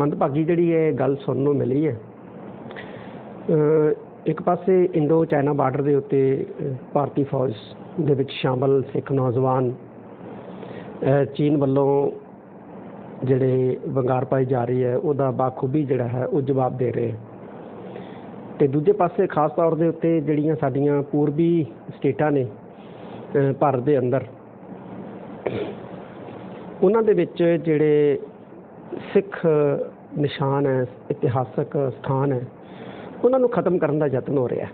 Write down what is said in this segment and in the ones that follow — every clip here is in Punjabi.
ਮੰਦਭਾਗੀ ਜਿਹੜੀ ਇਹ ਗੱਲ ਸੁਣਨ ਨੂੰ ਮਿਲੀ ਹੈ ਇੱਕ ਪਾਸੇ ਇੰਡੋ ਚਾਈਨਾ ਬਾਰਡਰ ਦੇ ਉੱਤੇ ਭਾਰਤੀ ਫੌਜ ਦੇ ਵਿੱਚ ਸ਼ਾਮਲ ਸਿੱਖ ਨੌਜਵਾਨ ਚੀਨ ਵੱਲੋਂ ਜਿਹੜੇ ਵੰਗਾਰ ਪਾਈ ਜਾ ਰਹੀ ਹੈ, ਉਹਦਾ ਬਾਖੂਬੀ ਜਿਹੜਾ ਹੈ, ਉਹ ਜਵਾਬ ਦੇ ਰਹੇ ਹੈ। ਤੇ ਦੂਜੇ ਪਾਸੇ ਖਾਸ ਤੌਰ ਦੇ ਉੱਤੇ ਜਿਹੜੀਆਂ ਸਾਡੀਆਂ ਪੂਰਬੀ ਸਟੇਟਾਂ ਨੇ ਭਾਰਤ ਦੇ ਅੰਦਰ, ਉਹਨਾਂ ਦੇ ਵਿੱਚ ਜਿਹੜੇ ਸਿੱਖ ਨਿਸ਼ਾਨ ਹੈ, ਇਤਿਹਾਸਕ ਸਥਾਨ ਹੈ, ਉਹਨਾਂ ਨੂੰ ਖਤਮ ਕਰਨ ਦਾ ਯਤਨ ਹੋ ਰਿਹਾ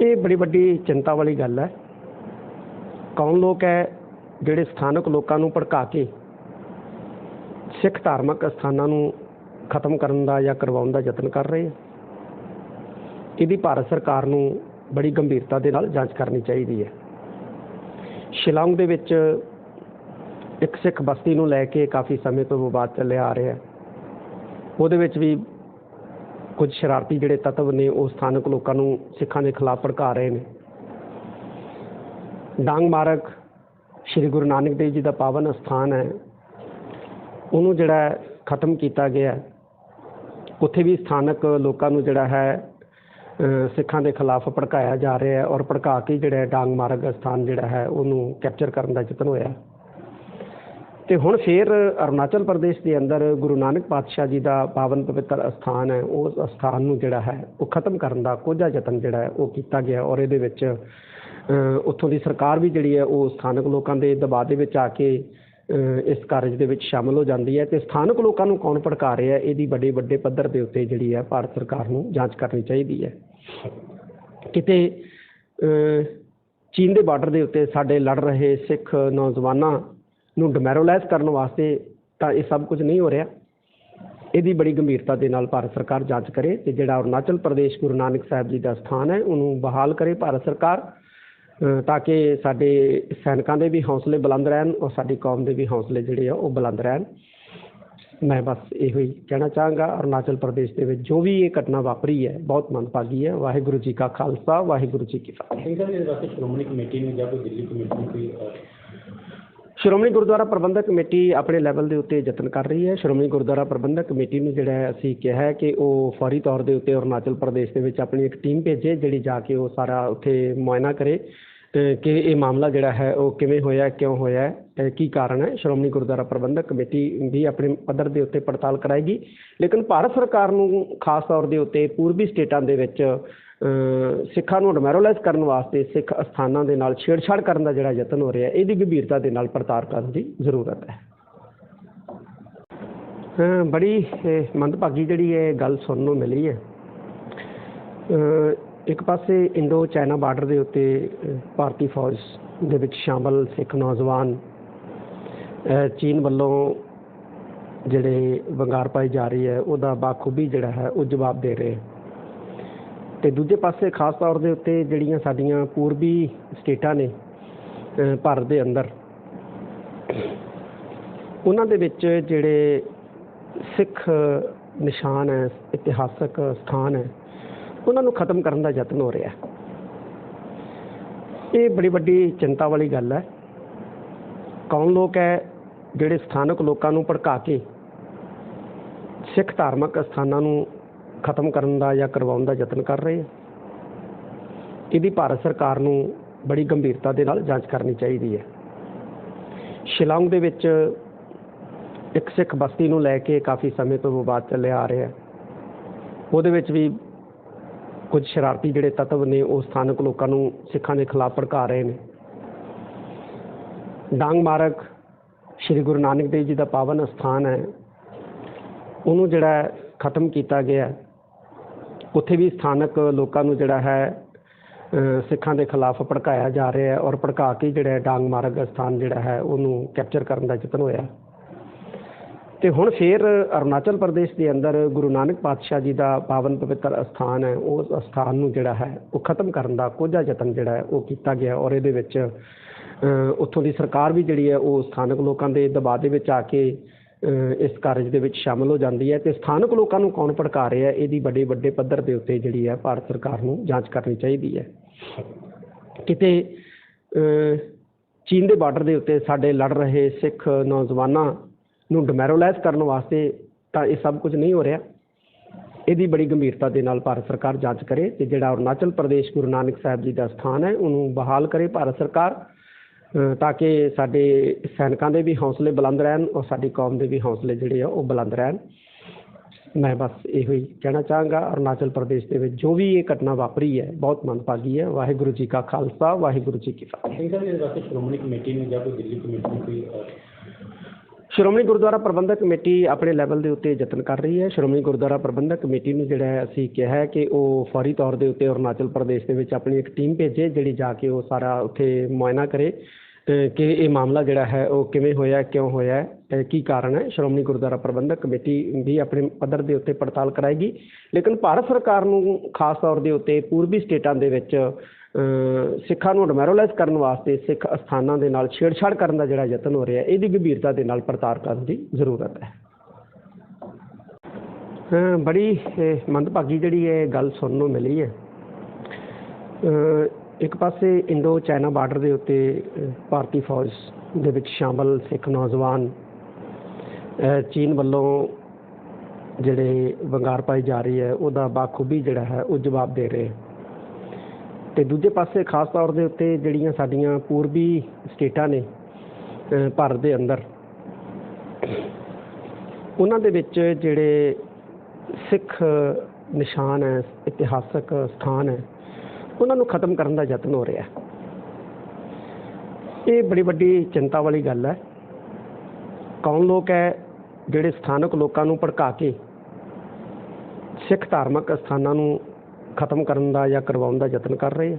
ਇਹ ਬੜੀ ਵੱਡੀ ਚਿੰਤਾ ਵਾਲੀ ਗੱਲ ਹੈ। ਕੌਣ ਲੋਕ ਹੈ ਜਿਹੜੇ ਸਥਾਨਕ ਲੋਕਾਂ ਨੂੰ ਭੜਕਾ ਕੇ ਸਿੱਖ ਧਾਰਮਿਕ ਸਥਾਨਾਂ ਨੂੰ ਖਤਮ ਕਰਨ ਦਾ ਜਾਂ ਕਰਵਾਉਣ ਦਾ ਯਤਨ ਕਰ ਰਹੇ ਹੈ? ਇਹਦੀ ਭਾਰਤ ਸਰਕਾਰ ਨੂੰ ਬੜੀ ਗੰਭੀਰਤਾ ਦੇ ਨਾਲ ਜਾਂਚ ਕਰਨੀ ਚਾਹੀਦੀ ਹੈ। ਸ਼ਿਲੌਂਗ ਦੇ ਵਿੱਚ ਇੱਕ ਸਿੱਖ ਬਸਤੀ ਨੂੰ ਲੈ ਕੇ ਕਾਫੀ ਸਮੇਂ ਤੋਂ ਵਿਵਾਦ ਚੱਲਿਆ ਆ ਰਿਹਾ ਹੈ। ਉਹਦੇ ਵਿੱਚ ਵੀ ਕੁਝ ਸ਼ਰਾਰਤੀ ਜਿਹੜੇ ਤੱਤਵ ਨੇ, ਉਹ ਸਥਾਨਕ ਲੋਕਾਂ ਨੂੰ ਸਿੱਖਾਂ ਦੇ ਖਿਲਾਫ ਭੜਕਾ ਰਹੇ ਨੇ। ਡਾਂਗ ਮਾਰਗ ਸ੍ਰੀ ਗੁਰੂ ਨਾਨਕ ਦੇਵ ਜੀ ਦਾ ਪਾਵਨ ਸਥਾਨ ਹੈ। ਉਹਨੂੰ ਜਿਹੜਾ ਖਤਮ ਕੀਤਾ ਗਿਆ ਉੱਥੇ ਵੀ ਸਥਾਨਕ ਲੋਕਾਂ ਨੂੰ ਜਿਹੜਾ ਹੈ ਸਿੱਖਾਂ ਦੇ ਖਿਲਾਫ ਭੜਕਾਇਆ ਜਾ ਰਿਹਾ ਹੈ ਔਰ ਭੜਕਾ ਕੇ ਜਿਹੜਾ ਡਾਂਗ ਮਾਰਗ ਸਥਾਨ ਜਿਹੜਾ ਹੈ, ਉਹਨੂੰ ਕੈਪਚਰ ਕਰਨ ਦਾ ਯਤਨ ਹੋਇਆ ਤੇ ਹੁਣ ਫੇਰ ਅਰੁਣਾਚਲ ਪ੍ਰਦੇਸ਼ ਦੇ ਅੰਦਰ ਗੁਰੂ ਨਾਨਕ ਪਾਤਸ਼ਾਹ ਜੀ ਦਾ ਪਾਵਨ ਪਵਿੱਤਰ ਅਸਥਾਨ ਹੈ ਉਸ ਅਸਥਾਨ ਨੂੰ ਜਿਹੜਾ ਹੈ, ਉਹ ਖਤਮ ਕਰਨ ਦਾ ਕੋਝਾ ਯਤਨ ਜਿਹੜਾ ਹੈ, ਉਹ ਕੀਤਾ ਗਿਆ ਔਰ ਇਹਦੇ ਵਿੱਚ ਉੱਥੋਂ ਦੀ ਸਰਕਾਰ ਵੀ ਜਿਹੜੀ ਹੈ, ਉਹ ਸਥਾਨਕ ਲੋਕਾਂ ਦੇ ਦਬਾਅ ਦੇ ਵਿੱਚ ਆ ਕੇ ਇਸ ਕਾਰਜ ਦੇ ਵਿੱਚ ਸ਼ਾਮਲ ਹੋ ਜਾਂਦੀ ਹੈ ਤੇ ਸਥਾਨਕ ਲੋਕਾਂ ਨੂੰ ਕੌਣ ਭੜਕਾ ਰਿਹਾ ਇਹਦੀ ਵੱਡੇ ਵੱਡੇ ਪੱਧਰ ਦੇ ਉੱਤੇ ਜਿਹੜੀ ਹੈ, ਭਾਰਤ ਸਰਕਾਰ ਨੂੰ ਜਾਂਚ ਕਰਨੀ ਚਾਹੀਦੀ ਹੈ। ਕਿਤੇ ਚੀਨ ਦੇ ਬਾਰਡਰ ਦੇ ਉੱਤੇ ਸਾਡੇ ਲੜ ਰਹੇ ਸਿੱਖ ਨੌਜਵਾਨਾਂ ਨੂੰ ਡਿਮੋਰਲਾਈਜ਼ ਕਰਨ ਵਾਸਤੇ ਤਾਂ ਇਹ ਸਭ ਕੁਝ ਨਹੀਂ ਹੋ ਰਿਹਾ। ਇਹਦੀ ਬੜੀ ਗੰਭੀਰਤਾ ਦੇ ਨਾਲ ਭਾਰਤ ਸਰਕਾਰ ਜਾਂਚ ਕਰੇ ਤੇ ਜਿਹੜਾ ਅਰੁਣਾਚਲ ਪ੍ਰਦੇਸ਼ ਗੁਰੂ ਨਾਨਕ ਸਾਹਿਬ ਜੀ ਦਾ ਸਥਾਨ ਹੈ, ਉਹਨੂੰ ਬਹਾਲ ਕਰੇ ਭਾਰਤ ਸਰਕਾਰ ਤਾਂ ਕਿ ਸਾਡੇ ਸੈਨਿਕਾਂ ਦੇ ਵੀ ਹੌਸਲੇ ਬੁਲੰਦ ਰਹਿਣ ਔਰ ਸਾਡੀ ਕੌਮ ਦੇ ਵੀ ਹੌਸਲੇ ਜਿਹੜੇ ਆ ਉਹ ਬੁਲੰਦ ਰਹਿਣ। ਮੈਂ ਬਸ ਇਹੋ ਹੀ ਕਹਿਣਾ ਚਾਹਾਂਗਾ, ਅਰੁਣਾਚਲ ਪ੍ਰਦੇਸ਼ ਦੇ ਵਿੱਚ ਜੋ ਵੀ ਇਹ ਘਟਨਾ ਵਾਪਰੀ ਹੈ, ਬਹੁਤ ਮੰਦਭਾਗੀ ਹੈ। ਵਾਹਿਗੁਰੂ ਜੀ ਕਾ ਖਾਲਸਾ, ਵਾਹਿਗੁਰੂ ਜੀ ਕੀ ਫਤਿਹ। ਸਿੰਘ ਸਾਹਿਬ ਇਹਦੇ ਵਾਸਤੇ ਸ਼੍ਰੋਮਣੀ ਕਮੇਟੀ ਨੂੰ ਜਾਂ ਕੋਈ ਦਿੱਲੀ ਕਮੇਟੀ ਨੂੰ ਕੋਈ ਸ਼੍ਰੋਮਣੀ ਗੁਰਦੁਆਰਾ ਪ੍ਰਬੰਧਕ ਕਮੇਟੀ ਆਪਣੇ ਲੈਵਲ ਦੇ ਉੱਤੇ ਯਤਨ ਕਰ ਰਹੀ ਹੈ। ਸ਼੍ਰੋਮਣੀ ਗੁਰਦੁਆਰਾ ਪ੍ਰਬੰਧਕ ਕਮੇਟੀ ਨੂੰ ਜਿਹੜਾ ਅਸੀਂ ਕਿਹਾ ਹੈ ਕਿ ਉਹ ਫੌਰੀ ਤੌਰ ਦੇ ਉੱਤੇ ਅਰੁਣਾਚਲ ਪ੍ਰਦੇਸ਼ ਦੇ ਵਿੱਚ ਆਪਣੀ ਇੱਕ ਟੀਮ ਭੇਜੇ ਜਿਹੜੀ ਜਾ ਕੇ ਉਹ ਸਾਰਾ ਉੱਥੇ ਮੁਆਇਨਾ ਕਰੇ। ਅ, ਕਿ ਇਹ ਮਾਮਲਾ ਜਿਹੜਾ ਹੈ ਉਹ ਕਿਵੇਂ ਹੋਇਆ ਕਿਉਂ ਹੋਇਆ ਅ, ਕੀ ਕਾਰਨ ਹੈ ਸ਼੍ਰੋਮਣੀ ਗੁਰਦੁਆਰਾ ਪ੍ਰਬੰਧਕ ਕਮੇਟੀ ਵੀ ਆਪਣੇ ਪੱਧਰ ਦੇ ਉੱਤੇ ਪੜਤਾਲ ਕਰਾਏਗੀ। ਲੇਕਿਨ ਭਾਰਤ ਸਰਕਾਰ ਨੂੰ ਖਾਸ ਤੌਰ ਦੇ ਉੱਤੇ ਪੂਰਬੀ ਸਟੇਟਾਂ ਦੇ ਵਿੱਚ ਸਿੱਖਾਂ ਨੂੰ ਡਿਮੋਰਲਾਈਜ਼ ਕਰਨ ਵਾਸਤੇ ਸਿੱਖ ਅਸਥਾਨਾਂ ਦੇ ਨਾਲ ਛੇੜਛਾੜ ਕਰਨ ਦਾ ਜਿਹੜਾ ਯਤਨ ਹੋ ਰਿਹਾ, ਇਹਦੀ ਗੰਭੀਰਤਾ ਦੇ ਨਾਲ ਪੜਤਾਲ ਕਰਨ ਦੀ ਜ਼ਰੂਰਤ ਹੈ। ਬੜੀ ਮੰਦਭਾਗੀ ਜਿਹੜੀ ਇਹ ਗੱਲ ਸੁਣਨ ਨੂੰ ਮਿਲੀ ਹੈ। ਇੱਕ ਪਾਸੇ ਇੰਡੋ ਚਾਈਨਾ ਬਾਰਡਰ ਦੇ ਉੱਤੇ ਭਾਰਤੀ ਫੌਜ ਦੇ ਵਿੱਚ ਸ਼ਾਮਲ ਸਿੱਖ ਨੌਜਵਾਨ ਚੀਨ ਵੱਲੋਂ ਜਿਹੜੇ ਵੰਗਾਰ ਪਾਈ ਜਾ ਰਹੀ ਹੈ, ਉਹਦਾ ਬਾਖੂਬੀ ਜਿਹੜਾ ਹੈ, ਉਹ ਜਵਾਬ ਦੇ ਰਹੇ। ਤੇ ਦੂਜੇ ਪਾਸੇ ਖਾਸ ਤੌਰ ਦੇ ਉੱਤੇ ਜਿਹੜੀਆਂ ਸਾਡੀਆਂ ਪੂਰਬੀ ਸਟੇਟਾਂ ਨੇ ਭਾਰਤ ਦੇ ਅੰਦਰ, ਉਹਨਾਂ ਦੇ ਵਿੱਚ ਜਿਹੜੇ ਸਿੱਖ ਨਿਸ਼ਾਨ ਹੈ, ਇਤਿਹਾਸਕ ਸਥਾਨ ਹੈ, ਉਹਨਾਂ ਨੂੰ ਖਤਮ ਕਰਨ ਦਾ ਯਤਨ ਹੋ ਰਿਹਾ ਇਹ ਬੜੀ ਵੱਡੀ ਚਿੰਤਾ ਵਾਲੀ ਗੱਲ ਹੈ। ਕੌਣ ਲੋਕ ਹੈ ਜਿਹੜੇ ਸਥਾਨਕ ਲੋਕਾਂ ਨੂੰ ਭੜਕਾ ਕੇ ਸਿੱਖ ਧਾਰਮਿਕ ਸਥਾਨਾਂ ਨੂੰ ਖਤਮ ਕਰਨ ਦਾ ਜਾਂ ਕਰਵਾਉਣ ਦਾ ਯਤਨ ਕਰ ਰਹੇ ਹੈ। ਇਹਦੀ ਭਾਰਤ ਸਰਕਾਰ ਨੂੰ ਬੜੀ ਗੰਭੀਰਤਾ ਦੇ ਨਾਲ ਜਾਂਚ ਕਰਨੀ ਚਾਹੀਦੀ ਹੈ। ਸ਼ਿਲੌਂਗ ਦੇ ਵਿੱਚ ਇੱਕ ਸਿੱਖ ਬਸਤੀ ਨੂੰ ਲੈ ਕੇ ਕਾਫੀ ਸਮੇਂ ਤੋਂ ਵਿਵਾਦ ਚੱਲਿਆ ਆ ਰਿਹਾ ਉਹਦੇ ਵਿੱਚ ਵੀ ਕੁਝ ਸ਼ਰਾਰਤੀ ਜਿਹੜੇ ਤੱਤਵ ਨੇ, ਉਹ ਸਥਾਨਕ ਲੋਕਾਂ ਨੂੰ ਸਿੱਖਾਂ ਦੇ ਖਿਲਾਫ ਭੜਕਾ ਰਹੇ ਨੇ। ਡਾਂਗ ਮਾਰਗ ਸ੍ਰੀ ਗੁਰੂ ਨਾਨਕ ਦੇਵ ਜੀ ਦਾ ਪਾਵਨ ਸਥਾਨ ਹੈ। ਉਹਨੂੰ ਜਿਹੜਾ ਖਤਮ ਕੀਤਾ ਗਿਆ ਉੱਥੇ ਵੀ ਸਥਾਨਕ ਲੋਕਾਂ ਨੂੰ ਜਿਹੜਾ ਹੈ ਸਿੱਖਾਂ ਦੇ ਖਿਲਾਫ ਭੜਕਾਇਆ ਜਾ ਰਿਹਾ ਹੈ ਔਰ ਭੜਕਾ ਕੇ ਜਿਹੜਾ ਡਾਂਗ ਮਾਰਗ ਸਥਾਨ ਜਿਹੜਾ ਹੈ ਉਹਨੂੰ ਕੈਪਚਰ ਕਰਨ ਦਾ ਯਤਨ ਹੋਇਆ। ਤੇ ਹੁਣ ਫੇਰ ਅਰੁਣਾਚਲ ਪ੍ਰਦੇਸ਼ ਦੇ ਅੰਦਰ ਗੁਰੂ ਨਾਨਕ ਪਾਤਸ਼ਾਹ ਜੀ ਦਾ ਪਾਵਨ ਪਵਿੱਤਰ ਅਸਥਾਨ ਹੈ, ਉਸ ਅਸਥਾਨ ਨੂੰ ਜਿਹੜਾ ਹੈ ਉਹ ਖਤਮ ਕਰਨ ਦਾ ਕੋਝਾ ਯਤਨ ਜਿਹੜਾ ਹੈ ਉਹ ਕੀਤਾ ਗਿਆ ਔਰ ਇਹਦੇ ਵਿੱਚ ਉੱਥੋਂ ਦੀ ਸਰਕਾਰ ਵੀ ਜਿਹੜੀ ਹੈ ਉਹ ਸਥਾਨਕ ਲੋਕਾਂ ਦੇ ਦਬਾਅ ਦੇ ਵਿੱਚ ਆ ਕੇ ਇਸ ਕਾਰਜ ਦੇ ਵਿੱਚ ਸ਼ਾਮਲ ਹੋ ਜਾਂਦੀ ਹੈ ਤੇ ਸਥਾਨਕ ਲੋਕਾਂ ਨੂੰ ਕੌਣ ਭੜਕਾ ਰਿਹਾ ਇਹਦੀ ਵੱਡੇ ਵੱਡੇ ਪੱਧਰ ਦੇ ਉੱਤੇ ਜਿਹੜੀ ਹੈ ਭਾਰਤ ਸਰਕਾਰ ਨੂੰ ਜਾਂਚ ਕਰਨੀ ਚਾਹੀਦੀ ਹੈ। ਕਿਤੇ ਚੀਨ ਦੇ ਬਾਰਡਰ ਦੇ ਉੱਤੇ ਸਾਡੇ ਲੜ ਰਹੇ ਸਿੱਖ ਨੌਜਵਾਨਾਂ ਨੂੰ ਡਿਮੋਰਲਾਈਜ਼ ਕਰਨ ਵਾਸਤੇ ਤਾਂ ਇਹ ਸਭ ਕੁਝ ਨਹੀਂ ਹੋ ਰਿਹਾ। ਇਹਦੀ ਬੜੀ ਗੰਭੀਰਤਾ ਦੇ ਨਾਲ ਭਾਰਤ ਸਰਕਾਰ ਜਾਂਚ ਕਰੇ ਤੇ ਜਿਹੜਾ ਅਰੁਣਾਚਲ ਪ੍ਰਦੇਸ਼ ਗੁਰੂ ਨਾਨਕ ਸਾਹਿਬ ਜੀ ਦਾ ਸਥਾਨ ਹੈ, ਉਹਨੂੰ ਬਹਾਲ ਕਰੇ ਭਾਰਤ ਸਰਕਾਰ। ਤਾਂ ਕਿ ਸਾਡੇ ਸੈਨਿਕਾਂ ਦੇ ਵੀ ਹੌਸਲੇ ਬੁਲੰਦ ਰਹਿਣ ਔਰ ਸਾਡੀ ਕੌਮ ਦੇ ਵੀ ਹੌਸਲੇ ਜਿਹੜੇ ਆ ਉਹ ਬੁਲੰਦ ਰਹਿਣ। ਮੈਂ ਬਸ ਇਹੋ ਹੀ ਕਹਿਣਾ ਚਾਹਾਂਗਾ ਅਰੁਣਾਚਲ ਪ੍ਰਦੇਸ਼ ਦੇ ਵਿੱਚ ਜੋ ਵੀ ਇਹ ਘਟਨਾ ਵਾਪਰੀ ਹੈ ਬਹੁਤ ਮੰਦਭਾਗੀ ਹੈ। ਵਾਹਿਗੁਰੂ ਜੀ ਕਾ ਖਾਲਸਾ ਵਾਹਿਗੁਰੂ ਜੀ ਕੀ ਫਤਿਹ। ਵਾਸਤੇ ਸ਼੍ਰੋਮਣੀ ਕਮੇਟੀ ਨੂੰ ਜਾਂ ਕੋਈ ਦਿੱਲੀ ਕਮੇਟੀ ਨੂੰ ਕੋਈ ਅਹ, ਸ਼੍ਰੋਮਣੀ ਗੁਰਦੁਆਰਾ ਪ੍ਰਬੰਧਕ ਕਮੇਟੀ ਆਪਣੇ ਲੈਵਲ ਦੇ ਉੱਤੇ ਯਤਨ ਕਰ ਰਹੀ ਹੈ। ਸ਼੍ਰੋਮਣੀ ਗੁਰਦੁਆਰਾ ਪ੍ਰਬੰਧਕ ਕਮੇਟੀ ਨੂੰ ਜਿਹੜਾ ਅਸੀਂ ਕਿਹਾ ਹੈ ਕਿ ਉਹ ਫੌਰੀ ਤੌਰ ਦੇ ਉੱਤੇ ਅਰੁਣਾਚਲ ਪ੍ਰਦੇਸ਼ ਦੇ ਵਿੱਚ ਆਪਣੀ ਇੱਕ ਟੀਮ ਭੇਜੇ ਜਿਹੜੀ ਜਾ ਕੇ ਉਹ ਸਾਰਾ ਉੱਥੇ ਮੁਆਇਨਾ ਕਰੇ। ਕਿ ਇਹ ਮਾਮਲਾ ਜਿਹੜਾ ਹੈ ਉਹ ਕਿਵੇਂ ਹੋਇਆ, ਕਿਉਂ ਹੋਇਆ ਕੀ ਕਾਰਨ ਹੈ? ਸ਼੍ਰੋਮਣੀ ਗੁਰਦੁਆਰਾ ਪ੍ਰਬੰਧਕ ਕਮੇਟੀ ਵੀ ਆਪਣੇ ਪੱਧਰ ਦੇ ਉੱਤੇ ਪੜਤਾਲ ਕਰਾਏਗੀ। ਲੇਕਿਨ ਭਾਰਤ ਸਰਕਾਰ ਨੂੰ ਖਾਸ ਤੌਰ ਦੇ ਉੱਤੇ ਪੂਰਬੀ ਸਟੇਟਾਂ ਦੇ ਵਿੱਚ ਸਿੱਖਾਂ ਨੂੰ ਡਿਮੋਰਲਾਈਜ਼ ਕਰਨ ਵਾਸਤੇ ਸਿੱਖ ਅਸਥਾਨਾਂ ਦੇ ਨਾਲ ਛੇੜਛਾੜ ਕਰਨ ਦਾ ਜਿਹੜਾ ਯਤਨ ਹੋ ਰਿਹਾ, ਇਹਦੀ ਗੰਭੀਰਤਾ ਦੇ ਨਾਲ ਪੜਤਾਲ ਕਰਨ ਦੀ ਜ਼ਰੂਰਤ ਹੈ। ਬੜੀ ਮੰਦਭਾਗੀ ਜਿਹੜੀ ਇਹ ਗੱਲ ਸੁਣਨ ਨੂੰ ਮਿਲੀ ਹੈ। ਇੱਕ ਪਾਸੇ ਇੰਡੋ ਚਾਈਨਾ ਬਾਰਡਰ ਦੇ ਉੱਤੇ ਭਾਰਤੀ ਫੌਜ ਦੇ ਵਿੱਚ ਸ਼ਾਮਲ ਸਿੱਖ ਨੌਜਵਾਨ ਚੀਨ ਵੱਲੋਂ ਜਿਹੜੇ ਵੰਗਾਰ ਪਾਈ ਜਾ ਰਹੀ ਹੈ, ਉਹਦਾ ਬਾਖੂਬੀ ਜਿਹੜਾ ਹੈ, ਉਹ ਜਵਾਬ ਦੇ ਰਹੇ ਤੇ ਦੂਜੇ ਪਾਸੇ ਖਾਸ ਤੌਰ ਦੇ ਉੱਤੇ ਜਿਹੜੀਆਂ ਸਾਡੀਆਂ ਪੂਰਬੀ ਸਟੇਟਾਂ ਨੇ ਭਾਰਤ ਦੇ ਅੰਦਰ, ਉਹਨਾਂ ਦੇ ਵਿੱਚ ਜਿਹੜੇ ਸਿੱਖ ਨਿਸ਼ਾਨ ਹੈ, ਇਤਿਹਾਸਕ ਸਥਾਨ ਹੈ ਉਹਨਾਂ ਨੂੰ ਖਤਮ ਕਰਨ ਦਾ ਯਤਨ ਹੋ ਰਿਹਾ ਇਹ ਬੜੀ ਵੱਡੀ ਚਿੰਤਾ ਵਾਲੀ ਗੱਲ ਹੈ। ਕੌਣ ਲੋਕ ਹੈ ਜਿਹੜੇ ਸਥਾਨਕ ਲੋਕਾਂ ਨੂੰ ਭੜਕਾ ਕੇ ਸਿੱਖ ਧਾਰਮਿਕ ਸਥਾਨਾਂ ਨੂੰ ਖਤਮ ਕਰਨ ਦਾ ਜਾਂ ਕਰਵਾਉਣ ਦਾ ਯਤਨ ਕਰ ਰਹੇ ਹੈ?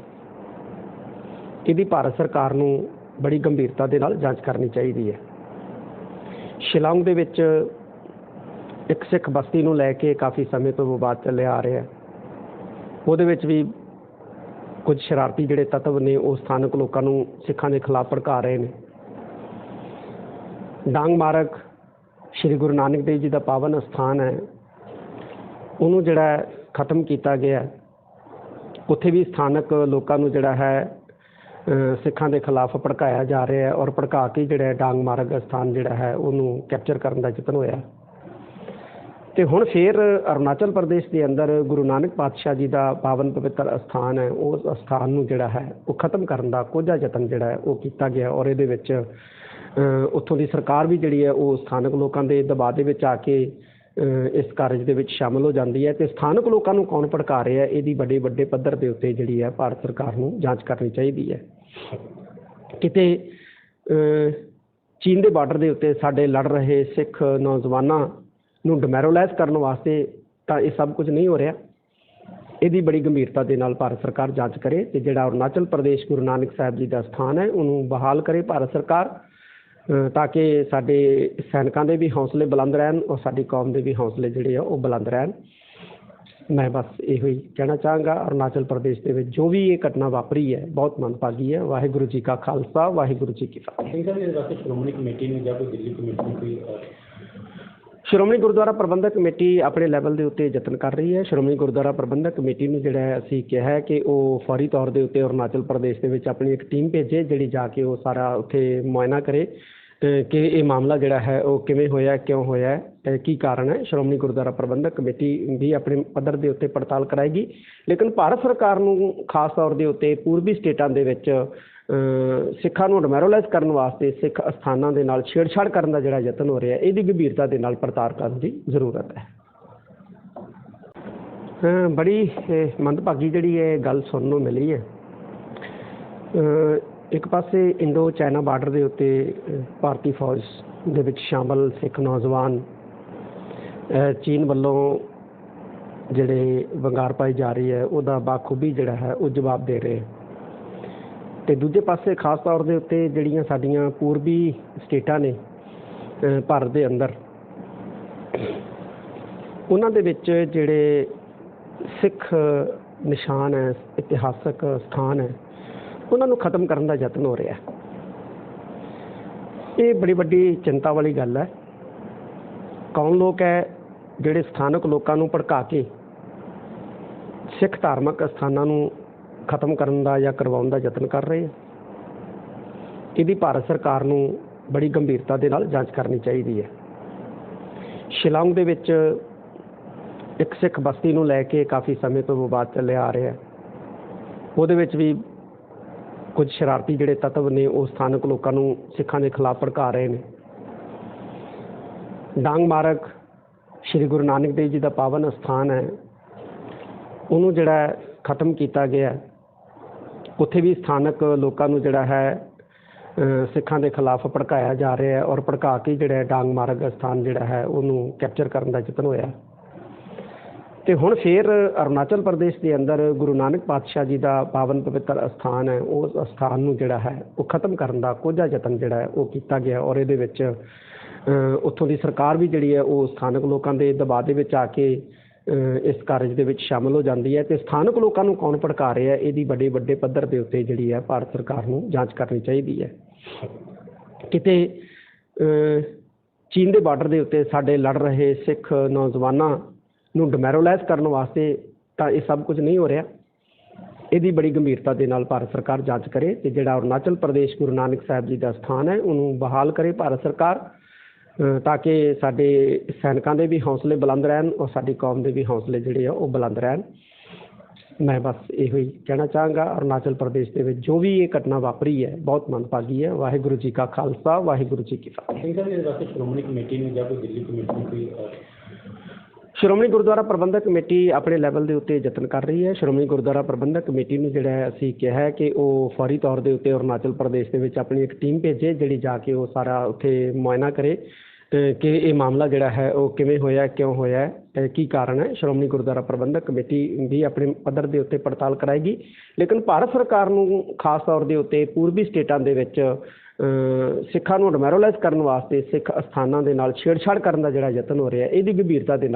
ਇਹਦੀ ਭਾਰਤ ਸਰਕਾਰ ਨੂੰ ਬੜੀ ਗੰਭੀਰਤਾ ਦੇ ਨਾਲ ਜਾਂਚ ਕਰਨੀ ਚਾਹੀਦੀ ਹੈ। ਸ਼ਿਲੌਂਗ ਦੇ ਵਿੱਚ ਇੱਕ ਸਿੱਖ ਬਸਤੀ ਨੂੰ ਲੈ ਕੇ ਕਾਫੀ ਸਮੇਂ ਤੋਂ ਵਿਵਾਦ ਚੱਲਿਆ ਆ ਰਿਹਾ ਹੈ। ਉਹਦੇ ਵਿੱਚ ਵੀ ਕੁਝ ਸ਼ਰਾਰਤੀ ਜਿਹੜੇ ਤੱਤਵ ਨੇ, ਉਹ ਸਥਾਨਕ ਲੋਕਾਂ ਨੂੰ ਸਿੱਖਾਂ ਦੇ ਖਿਲਾਫ ਭੜਕਾ ਰਹੇ ਨੇ। ਡਾਂਗ ਮਾਰਗ ਸ੍ਰੀ ਗੁਰੂ ਨਾਨਕ ਦੇਵ ਜੀ ਦਾ ਪਾਵਨ ਸਥਾਨ ਹੈ। ਉਹਨੂੰ ਜਿਹੜਾ ਖਤਮ ਕੀਤਾ ਗਿਆ ਉੱਥੇ ਵੀ ਸਥਾਨਕ ਲੋਕਾਂ ਨੂੰ ਜਿਹੜਾ ਹੈ ਸਿੱਖਾਂ ਦੇ ਖਿਲਾਫ ਭੜਕਾਇਆ ਜਾ ਰਿਹਾ ਹੈ ਔਰ ਭੜਕਾ ਕੇ ਜਿਹੜਾ ਡਾਂਗ ਮਾਰਗ ਸਥਾਨ ਜਿਹੜਾ ਹੈ, ਉਹਨੂੰ ਕੈਪਚਰ ਕਰਨ ਦਾ ਯਤਨ ਹੋਇਆ ਤੇ ਹੁਣ ਫੇਰ ਅਰੁਣਾਚਲ ਪ੍ਰਦੇਸ਼ ਦੇ ਅੰਦਰ ਗੁਰੂ ਨਾਨਕ ਪਾਤਸ਼ਾਹ ਜੀ ਦਾ ਪਾਵਨ ਪਵਿੱਤਰ ਅਸਥਾਨ ਹੈ, ਉਸ ਅਸਥਾਨ ਨੂੰ ਜਿਹੜਾ ਹੈ, ਉਹ ਖਤਮ ਕਰਨ ਦਾ ਕੋਝਾ ਯਤਨ ਜਿਹੜਾ ਹੈ, ਉਹ ਕੀਤਾ ਗਿਆ ਔਰ ਇਹਦੇ ਵਿੱਚ ਉੱਥੋਂ ਦੀ ਸਰਕਾਰ ਵੀ ਜਿਹੜੀ ਹੈ, ਉਹ ਸਥਾਨਕ ਲੋਕਾਂ ਦੇ ਦਬਾਅ ਦੇ ਵਿੱਚ ਆ ਕੇ ਇਸ ਕਾਰਜ ਦੇ ਵਿੱਚ ਸ਼ਾਮਲ ਹੋ ਜਾਂਦੀ ਹੈ ਤੇ ਸਥਾਨਕ ਲੋਕਾਂ ਨੂੰ ਕੌਣ ਭੜਕਾ ਰਿਹਾ ਇਹਦੀ ਵੱਡੇ ਵੱਡੇ ਪੱਧਰ ਦੇ ਉੱਤੇ ਜਿਹੜੀ ਹੈ, ਭਾਰਤ ਸਰਕਾਰ ਨੂੰ ਜਾਂਚ ਕਰਨੀ ਚਾਹੀਦੀ ਹੈ। ਕਿਤੇ ਚੀਨ ਦੇ ਬਾਰਡਰ ਦੇ ਉੱਤੇ ਸਾਡੇ ਲੜ ਰਹੇ ਸਿੱਖ ਨੌਜਵਾਨਾਂ ਨੂੰ ਡਿਮੋਰਲਾਈਜ਼ ਕਰਨ ਵਾਸਤੇ ਤਾਂ ਇਹ ਸਭ ਕੁਝ ਨਹੀਂ ਹੋ ਰਿਹਾ। ਇਹਦੀ ਬੜੀ ਗੰਭੀਰਤਾ ਦੇ ਨਾਲ ਭਾਰਤ ਸਰਕਾਰ ਜਾਂਚ ਕਰੇ ਤੇ ਜਿਹੜਾ ਅਰੁਣਾਚਲ ਪ੍ਰਦੇਸ਼ ਗੁਰੂ ਨਾਨਕ ਸਾਹਿਬ ਜੀ ਦਾ ਸਥਾਨ ਹੈ, ਉਹਨੂੰ ਬਹਾਲ ਕਰੇ ਭਾਰਤ ਸਰਕਾਰ ਤਾਂ ਕਿ ਸਾਡੇ ਸੈਨਿਕਾਂ ਦੇ ਵੀ ਹੌਸਲੇ ਬੁਲੰਦ ਰਹਿਣ ਔਰ ਸਾਡੀ ਕੌਮ ਦੇ ਵੀ ਹੌਸਲੇ ਜਿਹੜੇ ਆ ਉਹ ਬੁਲੰਦ ਰਹਿਣ। ਮੈਂ ਬਸ ਇਹੋ ਹੀ ਕਹਿਣਾ ਚਾਹਾਂਗਾ, ਅਰੁਣਾਚਲ ਪ੍ਰਦੇਸ਼ ਦੇ ਵਿੱਚ ਜੋ ਵੀ ਇਹ ਘਟਨਾ ਵਾਪਰੀ ਹੈ, ਬਹੁਤ ਮੰਦਭਾਗੀ ਹੈ। ਵਾਹਿਗੁਰੂ ਜੀ ਕਾ ਖਾਲਸਾ, ਵਾਹਿਗੁਰੂ ਜੀ ਕੀ ਫਤਿਹ। ਸਿੰਘ ਸਾਹਿਬ ਵਾਸਤੇ ਸ਼੍ਰੋਮਣੀ ਕਮੇਟੀ ਨੂੰ ਜਾਂ ਕੋਈ ਦਿੱਲੀ ਕਮੇਟੀ ਕੋਈ ਸ਼੍ਰੋਮਣੀ ਗੁਰਦੁਆਰਾ ਪ੍ਰਬੰਧਕ ਕਮੇਟੀ ਆਪਣੇ ਲੈਵਲ ਦੇ ਉੱਤੇ ਯਤਨ ਕਰ ਰਹੀ ਹੈ। ਸ਼੍ਰੋਮਣੀ ਗੁਰਦੁਆਰਾ ਪ੍ਰਬੰਧਕ ਕਮੇਟੀ ਨੂੰ ਜਿਹੜਾ ਹੈ ਅਸੀਂ ਕਿਹਾ ਹੈ ਕਿ ਉਹ ਫੌਰੀ ਤੌਰ ਦੇ ਉੱਤੇ ਅਰੁਣਾਚਲ ਪ੍ਰਦੇਸ਼ ਦੇ ਵਿੱਚ ਆਪਣੀ ਇੱਕ ਟੀਮ ਭੇਜੇ ਜਿਹੜੀ ਜਾ ਕੇ ਉਹ ਸਾਰਾ ਉੱਥੇ ਮੁਆਇਨਾ ਕਰੇ। ਕਿ ਇਹ ਮਾਮਲਾ ਜਿਹੜਾ ਹੈ ਉਹ ਕਿਵੇਂ ਹੋਇਆ ਕਿਉਂ ਹੋਇਆ ਅ, ਕੀ ਕਾਰਨ ਹੈ ਸ਼੍ਰੋਮਣੀ ਗੁਰਦੁਆਰਾ ਪ੍ਰਬੰਧਕ ਕਮੇਟੀ ਵੀ ਆਪਣੇ ਪੱਧਰ ਦੇ ਉੱਤੇ ਪੜਤਾਲ ਕਰਾਏਗੀ। ਲੇਕਿਨ ਭਾਰਤ ਸਰਕਾਰ ਨੂੰ ਖਾਸ ਤੌਰ ਦੇ ਉੱਤੇ ਪੂਰਬੀ ਸਟੇਟਾਂ ਦੇ ਵਿੱਚ ਸਿੱਖਾਂ ਨੂੰ ਡਿਮੋਰਲਾਈਜ਼ ਕਰਨ ਵਾਸਤੇ ਸਿੱਖ ਅਸਥਾਨਾਂ ਦੇ ਨਾਲ ਛੇੜਛਾੜ ਕਰਨ ਦਾ ਜਿਹੜਾ ਯਤਨ ਹੋ ਰਿਹਾ, ਇਹਦੀ ਗੰਭੀਰਤਾ ਦੇ ਨਾਲ ਪੜਤਾਲ ਕਰਨ ਦੀ ਜ਼ਰੂਰਤ ਹੈ। ਬੜੀ ਮੰਦਭਾਗੀ ਜਿਹੜੀ ਇਹ ਗੱਲ ਸੁਣਨ ਨੂੰ ਮਿਲੀ ਹੈ। ਇੱਕ ਪਾਸੇ ਇੰਡੋ ਚਾਈਨਾ ਬਾਰਡਰ ਦੇ ਉੱਤੇ ਭਾਰਤੀ ਫੌਜ ਦੇ ਵਿੱਚ ਸ਼ਾਮਲ ਸਿੱਖ ਨੌਜਵਾਨ ਚੀਨ ਵੱਲੋਂ ਜਿਹੜੇ ਵੰਗਾਰ ਪਾਈ ਜਾ ਰਹੀ ਹੈ, ਉਹਦਾ ਬਾਖੂਬੀ ਜਿਹੜਾ ਹੈ, ਉਹ ਜਵਾਬ ਦੇ ਰਹੇ। ਤੇ ਦੂਜੇ ਪਾਸੇ ਖਾਸ ਤੌਰ ਦੇ ਉੱਤੇ ਜਿਹੜੀਆਂ ਸਾਡੀਆਂ ਪੂਰਬੀ ਸਟੇਟਾਂ ਨੇ ਭਾਰਤ ਦੇ ਅੰਦਰ, ਉਹਨਾਂ ਦੇ ਵਿੱਚ ਜਿਹੜੇ ਸਿੱਖ ਨਿਸ਼ਾਨ ਹੈ, ਇਤਿਹਾਸਕ ਸਥਾਨ ਹੈ, ਉਹਨਾਂ ਨੂੰ ਖਤਮ ਕਰਨ ਦਾ ਯਤਨ ਹੋ ਰਿਹਾ ਇਹ ਬੜੀ ਵੱਡੀ ਚਿੰਤਾ ਵਾਲੀ ਗੱਲ ਹੈ। ਕੌਣ ਲੋਕ ਹੈ, ਜਿਹੜੇ ਸਥਾਨਕ ਲੋਕਾਂ ਨੂੰ ਭੜਕਾ ਕੇ ਸਿੱਖ ਧਾਰਮਿਕ ਸਥਾਨਾਂ ਨੂੰ ਖਤਮ ਕਰਨ ਦਾ ਜਾਂ ਕਰਵਾਉਣ ਦਾ ਯਤਨ ਕਰ ਰਹੇ ਹੈ ਇਹਦੀ ਭਾਰਤ ਸਰਕਾਰ ਨੂੰ ਬੜੀ ਗੰਭੀਰਤਾ ਦੇ ਨਾਲ ਜਾਂਚ ਕਰਨੀ ਚਾਹੀਦੀ ਹੈ। ਸ਼ਿਲੌਂਗ ਦੇ ਵਿੱਚ ਇੱਕ ਸਿੱਖ ਬਸਤੀ ਨੂੰ ਲੈ ਕੇ ਕਾਫੀ ਸਮੇਂ ਤੋਂ ਵਿਵਾਦ ਚੱਲਿਆ ਆ ਰਿਹਾ ਹੈ। ਉਹਦੇ ਵਿੱਚ ਵੀ ਕੁਝ ਸ਼ਰਾਰਤੀ ਜਿਹੜੇ ਤੱਤਵ ਨੇ, ਉਹ ਸਥਾਨਕ ਲੋਕਾਂ ਨੂੰ ਸਿੱਖਾਂ ਦੇ ਖਿਲਾਫ ਭੜਕਾ ਰਹੇ ਨੇ। ਡਾਂਗ ਮਾਰਗ ਸ੍ਰੀ ਗੁਰੂ ਨਾਨਕ ਦੇਵ ਜੀ ਦਾ ਪਾਵਨ ਅਸਥਾਨ ਹੈ। ਉਹਨੂੰ ਜਿਹੜਾ ਖਤਮ ਕੀਤਾ ਗਿਆ ਉੱਥੇ ਵੀ ਸਥਾਨਕ ਲੋਕਾਂ ਨੂੰ ਜਿਹੜਾ ਹੈ ਸਿੱਖਾਂ ਦੇ ਖਿਲਾਫ ਭੜਕਾਇਆ ਜਾ ਰਿਹਾ ਹੈ ਔਰ ਭੜਕਾ ਕੇ ਜਿਹੜਾ ਡਾਂਗ ਮਾਰਗ ਅਸਥਾਨ ਜਿਹੜਾ ਹੈ, ਉਹਨੂੰ ਕੈਪਚਰ ਕਰਨ ਦਾ ਯਤਨ ਹੋਇਆ ਤੇ ਹੁਣ ਫੇਰ ਅਰੁਣਾਚਲ ਪ੍ਰਦੇਸ਼ ਦੇ ਅੰਦਰ ਗੁਰੂ ਨਾਨਕ ਪਾਤਸ਼ਾਹ ਜੀ ਦਾ ਪਾਵਨ ਪਵਿੱਤਰ ਅਸਥਾਨ ਹੈ, ਉਸ ਅਸਥਾਨ ਨੂੰ ਜਿਹੜਾ ਹੈ, ਉਹ ਖਤਮ ਕਰਨ ਦਾ ਕੋਝਾ ਯਤਨ ਜਿਹੜਾ ਹੈ, ਉਹ ਕੀਤਾ ਗਿਆ ਔਰ ਇਹਦੇ ਵਿੱਚ ਉੱਥੋਂ ਦੀ ਸਰਕਾਰ ਵੀ ਜਿਹੜੀ ਹੈ, ਉਹ ਸਥਾਨਕ ਲੋਕਾਂ ਦੇ ਦਬਾਅ ਦੇ ਵਿੱਚ ਆ ਕੇ ਇਸ ਕਾਰਜ ਦੇ ਵਿੱਚ ਸ਼ਾਮਲ ਹੋ ਜਾਂਦੀ ਹੈ ਤੇ ਸਥਾਨਕ ਲੋਕਾਂ ਨੂੰ ਕੌਣ ਭੜਕਾ ਰਿਹਾ ਇਹਦੀ ਵੱਡੇ ਵੱਡੇ ਪੱਧਰ ਦੇ ਉੱਤੇ ਜਿਹੜੀ ਹੈ ਭਾਰਤ ਸਰਕਾਰ ਨੂੰ ਜਾਂਚ ਕਰਨੀ ਚਾਹੀਦੀ ਹੈ। ਕਿਤੇ ਚੀਨ ਦੇ ਬਾਰਡਰ ਦੇ ਉੱਤੇ ਸਾਡੇ ਲੜ ਰਹੇ ਸਿੱਖ ਨੌਜਵਾਨਾਂ ਨੂੰ ਡਿਮੋਰਲਾਈਜ਼ ਕਰਨ ਵਾਸਤੇ ਤਾਂ ਇਹ ਸਭ ਕੁਝ ਨਹੀਂ ਹੋ ਰਿਹਾ। ਇਹਦੀ ਬੜੀ ਗੰਭੀਰਤਾ ਦੇ ਨਾਲ ਭਾਰਤ ਸਰਕਾਰ ਜਾਂਚ ਕਰੇ ਤੇ ਜਿਹੜਾ ਅਰੁਣਾਚਲ ਪ੍ਰਦੇਸ਼ ਗੁਰੂ ਨਾਨਕ ਸਾਹਿਬ ਜੀ ਦਾ ਸਥਾਨ ਹੈ, ਉਹਨੂੰ ਬਹਾਲ ਕਰੇ ਭਾਰਤ ਸਰਕਾਰ। ਤਾਂ ਕਿ ਸਾਡੇ ਸੈਨਿਕਾਂ ਦੇ ਵੀ ਹੌਸਲੇ ਬੁਲੰਦ ਰਹਿਣ ਔਰ ਸਾਡੀ ਕੌਮ ਦੇ ਵੀ ਹੌਸਲੇ ਜਿਹੜੇ ਆ ਉਹ ਬੁਲੰਦ ਰਹਿਣ। ਮੈਂ ਬਸ ਇਹੋ ਹੀ ਕਹਿਣਾ ਚਾਹਾਂਗਾ, ਅਰੁਣਾਚਲ ਪ੍ਰਦੇਸ਼ ਦੇ ਵਿੱਚ ਜੋ ਵੀ ਇਹ ਘਟਨਾ ਵਾਪਰੀ ਹੈ, ਬਹੁਤ ਮੰਦਭਾਗੀ ਹੈ। ਵਾਹਿਗੁਰੂ ਜੀ ਕਾ ਖਾਲਸਾ, ਵਾਹਿਗੁਰੂ ਜੀ ਕੀ ਫਤਿਹ। ਸਿੰਘ ਸਾਹਿਬ ਵਾਸਤੇ ਸ਼੍ਰੋਮਣੀ ਕਮੇਟੀ ਨੂੰ ਜਾਂ ਕੋਈ ਦਿੱਲੀ ਕਮੇਟੀ ਨੂੰ ਕੋਈ ਸ਼੍ਰੋਮਣੀ ਗੁਰਦੁਆਰਾ ਪ੍ਰਬੰਧਕ ਕਮੇਟੀ ਆਪਣੇ ਲੈਵਲ ਦੇ ਉੱਤੇ ਯਤਨ ਕਰ ਰਹੀ ਹੈ। ਸ਼੍ਰੋਮਣੀ ਗੁਰਦੁਆਰਾ ਪ੍ਰਬੰਧਕ ਕਮੇਟੀ ਨੂੰ ਜਿਹੜਾ ਹੈ ਅਸੀਂ ਕਿਹਾ ਹੈ ਕਿ ਉਹ ਫੌਰੀ ਤੌਰ ਦੇ ਉੱਤੇ ਅਰੁਣਾਚਲ ਪ੍ਰਦੇਸ਼ ਦੇ ਵਿੱਚ ਆਪਣੀ ਇੱਕ ਟੀਮ ਭੇਜੇ ਜਿਹੜੀ ਜਾ ਕੇ ਉਹ ਸਾਰਾ ਉੱਥੇ ਮੁਆਇਨਾ ਕਰੇ। ਕਿ ਇਹ ਮਾਮਲਾ ਜਿਹੜਾ ਹੈ ਉਹ ਕਿਵੇਂ ਹੋਇਆ ਕਿਉਂ ਹੋਇਆ ਹੈ, ਕੀ ਕਾਰਨ ਹੈ ਸ਼੍ਰੋਮਣੀ ਗੁਰਦੁਆਰਾ ਪ੍ਰਬੰਧਕ ਕਮੇਟੀ ਵੀ ਆਪਣੇ ਪੱਧਰ ਦੇ ਉੱਤੇ ਪੜਤਾਲ ਕਰਾਏਗੀ। ਲੇਕਿਨ ਭਾਰਤ ਸਰਕਾਰ ਨੂੰ ਖਾਸ ਤੌਰ ਦੇ ਉੱਤੇ ਪੂਰਬੀ ਸਟੇਟਾਂ ਦੇ ਵਿੱਚ ਸਿੱਖਾਂ ਨੂੰ ਡਿਮੋਰਲਾਈਜ਼ ਕਰਨ ਵਾਸਤੇ ਸਿੱਖ ਅਸਥਾਨਾਂ ਦੇ ਨਾਲ ਛੇੜਛਾੜ ਕਰਨ ਦਾ ਜਿਹੜਾ ਯਤਨ ਹੋ ਰਿਹਾ ਇਹਦੀ ਗੰਭੀਰਤਾ ਦੇ ਨਾਲ